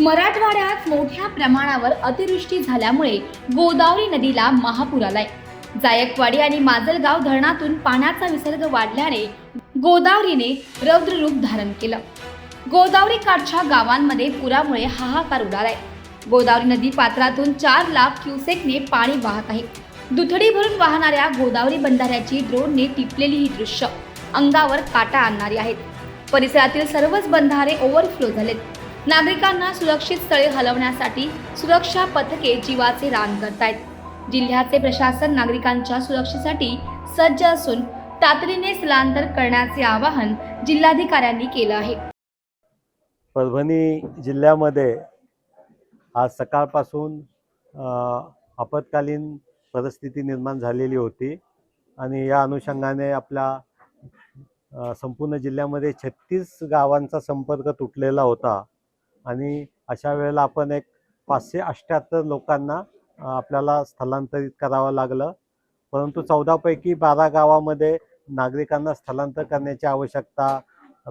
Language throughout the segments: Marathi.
मराठवाड्यात मोठ्या प्रमाणावर अतिवृष्टी झाल्यामुळे गोदावरी नदीला महापूर आलाय. जायकवाडी आणि माजलगाव धरणातून पाण्याचा विसर्ग वाढल्याने गोदावरीने रौद्र रूप धारण केलं. गोदावरी काठच्या गावांमध्ये पुरामुळे हाहाकार उडालाय. गोदावरी नदी पात्रातून चार लाख क्युसेकने पाणी वाहत आहे. दुथडी भरून वाहणाऱ्या गोदावरी बंधाऱ्याची ड्रोनने टिपलेली ही दृश्य. अंगावर काटा आणणारी आहेत. परिसरातील सर्वच बंधारे ओव्हरफ्लो झालेत. नागरिकांना सुरक्षित स्थळे हलवण्यासाठी सुरक्षा पथके जीवाचे रान करतायत. जिल्ह्याचे प्रशासन नागरिकांच्या सुरक्षेसाठी सज्ज असून तातडीने स्थलांतर करण्याचे आवाहन जिल्हाधिकाऱ्यांनी केलं आहे. परभणी जिल्ह्यामध्ये आज सकाळपासून आपत्कालीन परिस्थिती निर्माण झालेली होती आणि या अनुषंगाने आपल्या संपूर्ण जिल्ह्यामध्ये छत्तीस गावांचा संपर्क तुटलेला होता. आणि अशा वेळेला आपण एक पाचशे अठ्ठ्याहत्तर लोकांना आपल्याला स्थलांतरित करावं लागलं. परंतु चौदापैकी बारा गावामध्ये नागरिकांना स्थलांतर करण्याची आवश्यकता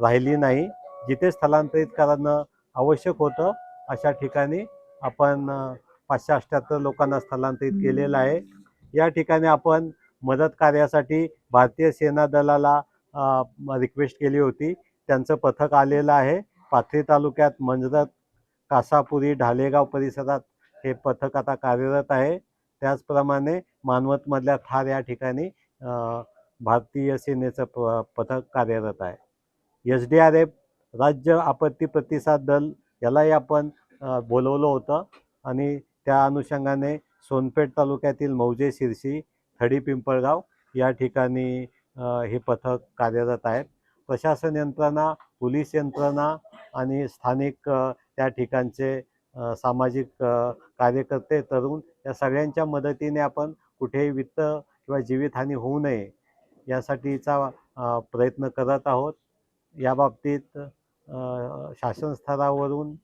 राहिली नाही. जिथे स्थलांतरित करणं आवश्यक होतं अशा ठिकाणी आपण पाचशे अठ्ठ्याहत्तर लोकांना स्थलांतरित केलेलं आहे. या ठिकाणी आपण मदत कार्यासाठी भारतीय सेना दलाला रिक्वेस्ट केली होती. त्यांचं पथक आलेलं आहे. पाथरी तालुक्यात मंजरत कासापुरी ढालेगाव परिसरात हे पथक आता कार्यरत आहे. त्याचप्रमाणे मानवतमधल्या थार या ठिकाणी भारतीय सेनेचं प पथक कार्यरत आहे. एस डी आर एफ राज्य आपत्ती प्रतिसाद दल यालाही आपण बोलवलं होतं. आणि त्या अनुषंगाने सोनपेठ तालुक्यातील मौजे शिरशी थडी पिंपळगाव या ठिकाणी हे पथक कार्यरत आहेत. प्रशासन यंत्रणा पोलीस यंत्रणा आणि स्थानिक त्या ठिकाणचे सामाजिक कार्यकर्ते तरुण या सगळ्यांच्या मदतीने आपण कुठेही वित्त किंवा जीवितहानी होऊ नये यासाठीचा प्रयत्न करत आहोत. याबाबतीत शासन स्तरावरून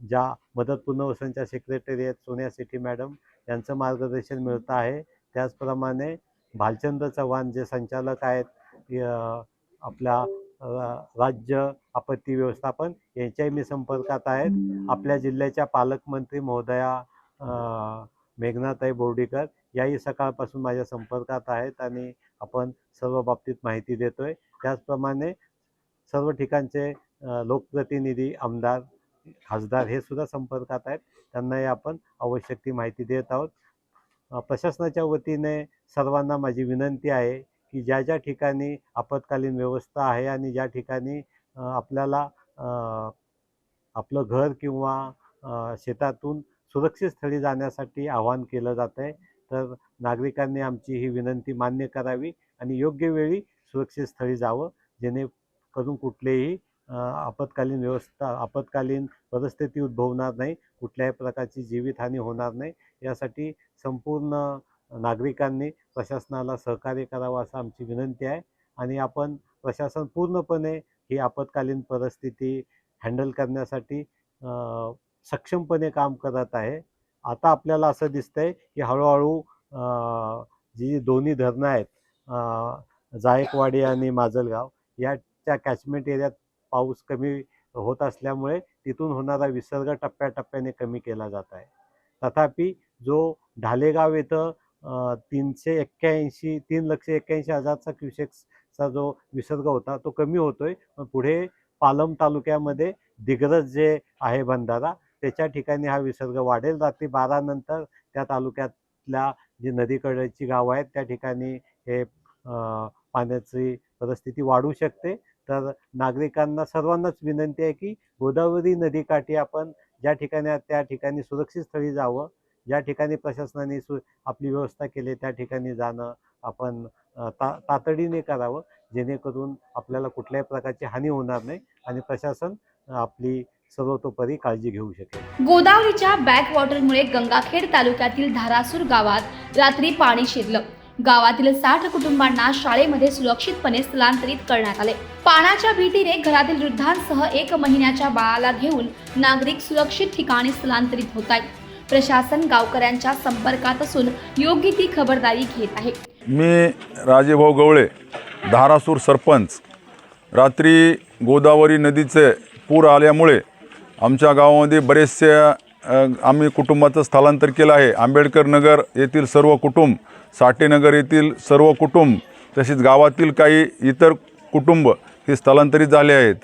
ज्या मदत पुनर्वसनच्या सेक्रेटरी आहेत सोनिया सिटी मॅडम यांचं मार्गदर्शन मिळतं आहे. त्याचप्रमाणे भालचंद्र चव्हाण जे संचालक आहेत आपल्या राज्य आपत्ती व्यवस्थापन यांच्याही मी संपर्कात आहेत. आपल्या जिल्ह्याच्या पालकमंत्री महोदया मेघनाताई बोर्डीकर याही सकाळपासून माझ्या संपर्कात आहेत आणि आपण सर्व बाबतीत माहिती देतोय. त्याचप्रमाणे सर्व ठिकाणचे लोकप्रतिनिधी आमदार खासदार हे सुद्धा संपर्कात आहेत. त्यांनाही आपण आवश्यक ती माहिती देत आहोत. प्रशासनाच्या वतीने सर्वांना माझी विनंती आहे की ज्या ज्या ठिकाणी आपत्कालीन व्यवस्था आहे आणि ज्या ठिकाणी आपल्याला आपलं घर किंवा शेतातून सुरक्षित स्थळी जाण्यासाठी आवाहन केलं जातं आहे तर नागरिकांनी आमची ही विनंती मान्य करावी आणि योग्य वेळी सुरक्षित स्थळी जावं जेणेकरून कुठलेही आपत्कालीन व्यवस्था आपत्कालीन परिस्थिती उद्भवणार नाही कुठल्याही प्रकारची जीवितहानी होणार नाही. यासाठी संपूर्ण नागरिकांनी प्रशासनाला सहकार्य करावं असं आमची विनंती आहे आणि आपण प्रशासन पूर्णपणे ही आपत्कालीन परिस्थिती हँडल करण्यासाठी सक्षमपणे काम करत आहे. आता आपल्याला असं दिसतंय की हळूहळू जी दोन्ही धरणं आहेत जायकवाडी आणि माजलगाव याच्या कॅचमेंट एरियात पाऊस कमी होत असल्यामुळे तिथून होणारा विसर्ग टप्प्याटप्प्याने कमी केला जात आहे. तथापि जो ढालेगाव इथं तीनशे एक्क्याऐंशी तीन लक्ष एक्क्याऐंशी हजारचा क्युसेक्सचा जो विसर्ग होता तो कमी होतोय. पण पुढे पालम तालुक्यामध्ये दिग्रज जे आहे बंधारा त्याच्या ठिकाणी हा विसर्ग वाढेल. रात्री बारा नंतर त्या तालुक्यातल्या जी नदीकडची गावं आहेत त्या ठिकाणी हे पाण्याची परिस्थिती वाढू शकते. तर नागरिकांना सर्वांनाच विनंती आहे की गोदावरी नदीकाठी आपण ज्या ठिकाणी त्या ठिकाणी सुरक्षित स्थळी जावं. ज्या ठिकाणी प्रशासनाने सु आपली व्यवस्था केली त्या ठिकाणी जाणं आपण ता तातडीने करावं जेणेकरून आपल्याला कुठल्याही प्रकारची हानी होणार नाही आणि प्रशासन आपली सर्वतोपरी काळजी घेऊ शकेल. गोदावरीच्या बॅकवॉटरमुळे गंगाखेड तालुक्यातील धारासूर गावात रात्री पाणी शिरलं. गावातील साठ कुटुंबांना शाळेमध्ये सुरक्षितपणे स्थलांतरित करण्यात आले. पाण्याच्या भीतीने घरातील वृद्धांसह एक महिन्याच्या बाळाला घेऊन नागरिक सुरक्षित ठिकाणी स्थलांतरित होत आहेत. प्रशासन गावकऱ्यांच्या संपर्कात असून योग्य ती खबरदारी घेत आहे. मी राजेभाऊ गवळे धारासूर सरपंच. रात्री गोदावरी नदीचे पूर आल्यामुळे आमच्या गावामध्ये बरेचसे आम्ही कुटुंबाचं स्थलांतर केलं आहे. आंबेडकर नगर येथील सर्व कुटुंब साठेनगर येथील सर्व कुटुंब तसेच गावातील काही इतर कुटुंब हे स्थलांतरित झाले आहेत.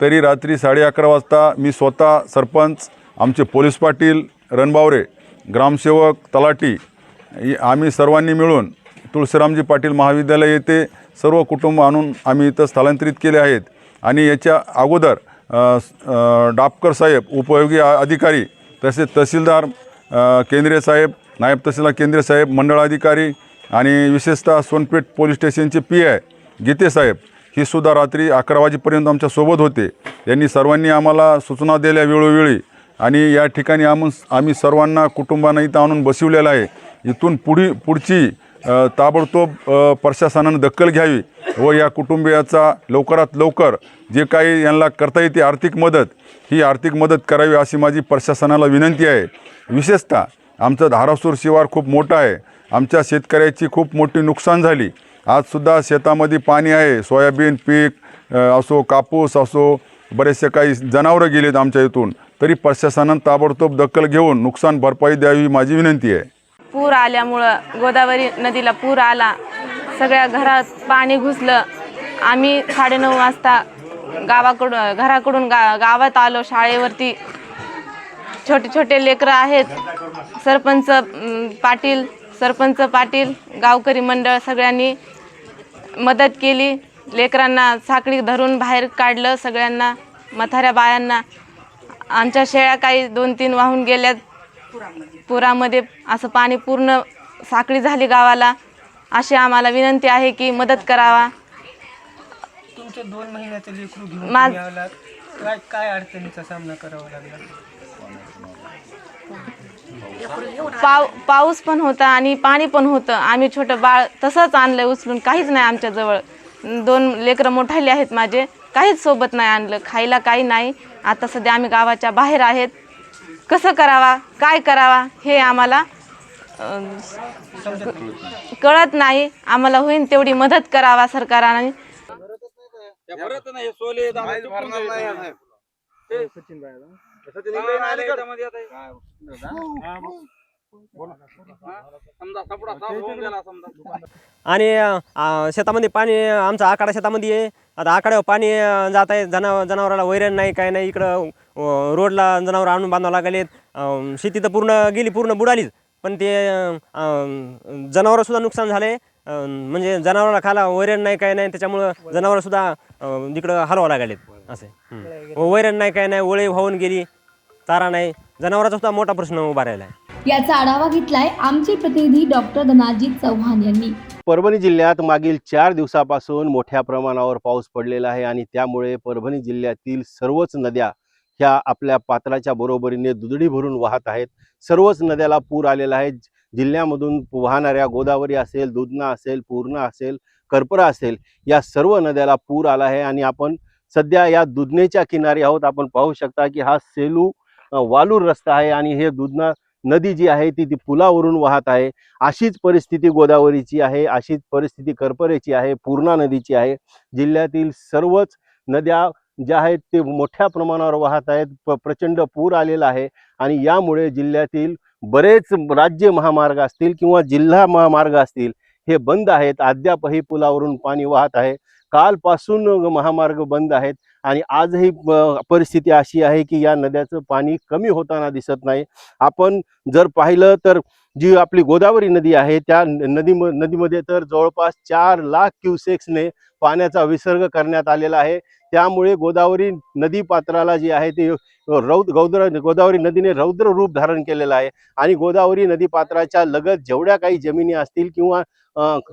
तरी रात्री साडे अकरा वाजता मी स्वतः सरपंच आमचे पोलीस पाटील रणबावरे ग्रामसेवक तलाटी आम्ही सर्वांनी मिळून तुळशीरामजी पाटील महाविद्यालय येथे सर्व कुटुंब आणून आम्ही इथं स्थलांतरित केले आहेत. आणि याच्या अगोदर डापकर साहेब उपयोगी अधिकारी तसेच तहसीलदार केंद्रीय साहेब नायब तहसीलदार केंद्रीय साहेब मंडळ अधिकारी आणि विशेषतः सोनपेठ पोलीस स्टेशनचे पी आय गीते साहेब ही सुद्धा रात्री अकरा वाजेपर्यंत आमच्यासोबत होते. यांनी सर्वांनी आम्हाला सूचना दिल्या वेळोवेळी. आणि या ठिकाणी आम आम्ही सर्वांना कुटुंबांना इथं आणून बसवलेलं आहे. इथून पुढी पुढची ताबडतोब प्रशासनानं दखल घ्यावी व या कुटुंबियाचा लवकरात लवकर जे काही यांना करता येते आर्थिक मदत ही आर्थिक मदत करावी अशी माझी प्रशासनाला विनंती आहे. विशेषतः आमचं धारासूर शिवार खूप मोठं आहे. आमच्या शेतकऱ्याची खूप मोठी नुकसान झाली. आजसुद्धा शेतामध्ये पाणी आहे. सोयाबीन पीक असो कापूस असो बरेचसे काही जनावरं गेलेत आमच्या इथून. तरी प्रशासनानं ताबडतोब दखल घेऊन नुकसान भरपाई द्यावी माझी विनंती आहे. पूर आल्यामुळं गोदावरी नदीला पूर आला. सगळ्या घरात पाणी घुसलं. आम्ही साडेनऊ वाजता गावाकडून घराकडून गा गावात आलो. शाळेवरती छोटे छोटे लेकरं आहेत. सरपंच पाटील सरपंच पाटील गावकरी मंडळ सगळ्यांनी मदत केली. लेकरांना साखळी धरून बाहेर काढलं. सगळ्यांना म्हाताऱ्या बायांना आमच्या शेळ्या काही दोन तीन वाहून गेल्यात. पुरामध्ये असं पाणी पूर्ण साखळी झाली गावाला. अशी आम्हाला विनंती आहे की मदत करावा. तुमचं दोन महिन्याचं लेकरू घेऊन मा- तुम्ही आलात काय काय अडचणीचा सामना करावा लागला? पाव पाऊस पण होता आणि पाणी पण होतं. आम्ही छोटं बाळ तसंच आणलं उचलून. काहीच नाही आमच्याजवळ दोन लेकरं मोठाले आहेत माझे. काहीच सोबत नाही आणलं खायला काही नाही. आता सध्या आम्ही गावाच्या बाहेर आहेत. कसं करावा काय करावा हे आम्हाला कळत नाही. आम्हाला होईल तेवढी मदत करावा सरकारने. आणि अ, शेतामध्ये पाणी आमचा आखाडा शेतामध्ये आहे. आता आखाड्यावर पाणी जात आहे. जनावर जनावराला वैरण नाही काय नाही. इकडं अ, रोडला जनावर आणून बांधावं लागलेत. शेती तर पूर्ण गेली पूर्ण बुडालीच. पण ते अ, जनावरंसुद्धा नुकसान झाले अ, म्हणजे जनावराला खायला वैरण नाही काय नाही. त्याच्यामुळं जनावरंसुद्धा अ, इकडं हलवावं लागलेत. असे हं. वैरण नाही काय नाही. ओळे वाहून गेली. चारा नाही. जनावराचा सुद्धा मोठा प्रश्न उभा राहिला आहे याचा आढावा घेतलाय आमचे प्रतिनिधी डॉक्टर धनाजी चव्हाण यांनी. परभणी जिल्ह्यात मागील चार दिवसापासून मोठ्या प्रमाणावर पाऊस पडलेला आहे आणि त्यामुळे परभणी जिल्ह्यातील सर्वच नद्या ह्या आपल्या पात्राच्या बरोबरीने दुधडी भरून वाहत आहेत. सर्वच नद्याला पूर आलेला आहे. जिल्ह्यामधून वाहणाऱ्या गोदावरी असेल दुधना असेल पूर्णा असेल करपरा असेल या सर्व नद्याला पूर आला आहे आणि आपण सध्या या दुधनेच्या किनारी आहोत. आपण पाहू शकता की हा सेलू वालूर रस्ता आहे आणि हे दुधना नदी जी आहे ती ती पुलावरून वाहत आहे. अशीच परिस्थिती गोदावरीची आहे अशीच परिस्थिती करपरेची आहे पूर्णा नदीची आहे. जिल्ह्यातील सर्वच नद्या ज्या आहेत ते मोठ्या प्रमाणावर वाहत आहेत प प्रचंड पूर आलेला आहे आणि यामुळे जिल्ह्यातील बरेच राज्य महामार्ग असतील किंवा जिल्हा महामार्ग असतील हे बंद आहेत. अद्यापही पुलावरून पाणी वाहत आहे. कालपासून महामार्ग बंद आहेत. आणि आजही परिस्थिती अशी आहे की या नद्याचं पाणी कमी होताना दिसत नाही. आपण जर पाहिलं तर जी आपली गोदावरी नदी आहे त्या नदी नदीमध्ये तर जवळपास चार लाख क्युसेक्सने पाण्याचा विसर्ग करण्यात आलेला आहे. त्यामुळे गोदावरी नदी पात्राला जी आहे ते रौद गौद्र गोदावरी नदीने रौद्र रूप धारण केलेलं आहे. आणि गोदावरी नदी पात्राच्या लगत जेवढ्या काही जमिनी असतील किंवा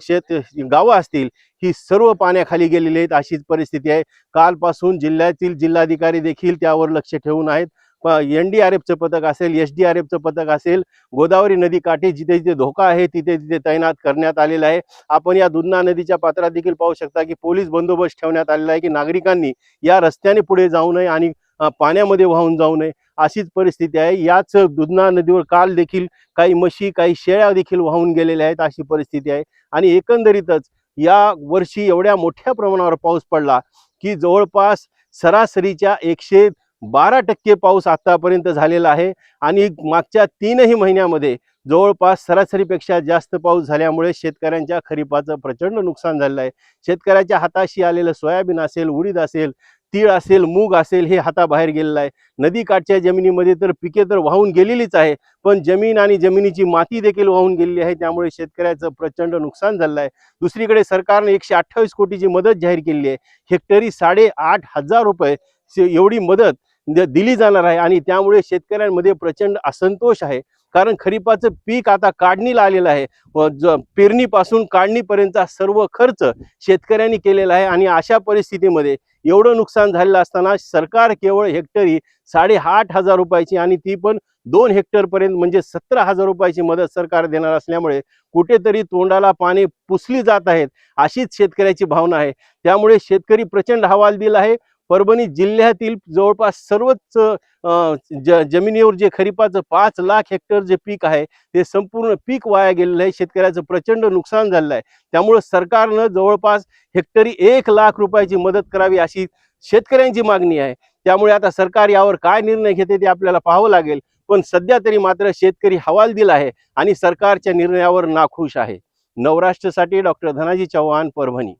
शेत गावं असतील ही सर्व पाण्याखाली गेलेली आहेत अशीच परिस्थिती आहे. कालपासून जिल्ह्यातील जिल्हाधिकारी देखील त्यावर लक्ष ठेवून आहेत. एन डी आर एफचं पथक असेल एस डी आर एफचं पथक असेल गोदावरी नदी काठी जिथे जिथे धोका आहे तिथे तिथे तैनात करण्यात आलेला आहे. आपण या दुधना नदीच्या पात्रात देखील पाहू शकता की पोलीस बंदोबस्त ठेवण्यात आलेला आहे की नागरिकांनी या रस्त्याने पुढे जाऊ नये आणि पाण्यामध्ये वाहून जाऊ नये अशीच परिस्थिती आहे. याच दुधना नदीवर काल देखील काही म्हशी काही शेळ्या देखील वाहून गेलेल्या आहेत अशी परिस्थिती आहे. आणि एकंदरीतच या वर्षी एवढ्या मोठ्या प्रमाणावर पाऊस पडला की जवळपास सरासरीच्या एकशे बारा टक्के पाऊस आत्तापर्यंत झालेला आहे आणि मागच्या तीनही महिन्यामध्ये जवळपास सरासरीपेक्षा जास्त पाऊस झाल्यामुळे शेतकऱ्यांच्या खरीपाचं प्रचंड नुकसान झालेलं आहे. शेतकऱ्याच्या हाताशी आलेलं सोयाबीन असेल उडीद असेल तीळ असेल मूग असेल हे हाताबाहेर गेलेलं आहे. नदीकाठच्या जमिनीमध्ये तर पिके तर वाहून गेलेलीच आहे पण जमीन आणि जमिनीची माती देखील वाहून गेलेली आहे त्यामुळे शेतकऱ्याचं प्रचंड नुकसान झालेलं आहे. दुसरीकडे सरकारने एकशे अठ्ठावीस कोटीची मदत जाहीर केली आहे. हेक्टरी साडेआठ हजार रुपये से- एवढी मदत दिली जाणार आहे आणि त्यामुळे शेतकऱ्यांमध्ये प्रचंड असंतोष आहे. कारण खरीपाचं पीक आता काढणीला आलेलं आहे. व ज पेरणीपासून काढणीपर्यंतचा सर्व खर्च शेतकऱ्यांनी केलेला आहे आणि अशा परिस्थितीमध्ये एवढं नुकसान झालेलं असताना सरकार केवळ हेक्टरी साडेआठ हजार रुपयाची आणि ती पण दोन हेक्टरपर्यंत म्हणजे सतरा हजार रुपयाची मदत सरकार देणार असल्यामुळे कुठेतरी तोंडाला पाणी पुसली जात आहेत अशीच शेतकऱ्याची भावना आहे. त्यामुळे शेतकरी प्रचंड हवाल दिला आहे. परभणी जिल्ह्यातील जवळपास सर्वच अं, ज जमिनीवर जे खरीपाचं पाच लाख हेक्टर जे पीक आहे ते संपूर्ण पीक वाया गेलेलं आहे. शेतकऱ्याचं प्रचंड नुकसान झालेलं आहे. त्यामुळं सरकारनं जवळपास हेक्टरी एक लाख रुपयाची मदत करावी अशी शेतकऱ्यांची मागणी आहे. त्यामुळे आता सरकार यावर काय निर्णय घेते ते आपल्याला पाहावं लागेल. पण सध्या तरी मात्र शेतकरी हवालदिल आहे आणि सरकारच्या निर्णयावर नाखुश आहे. नवराष्ट्रसाठी डॉक्टर धनाजी चव्हाण परभणी.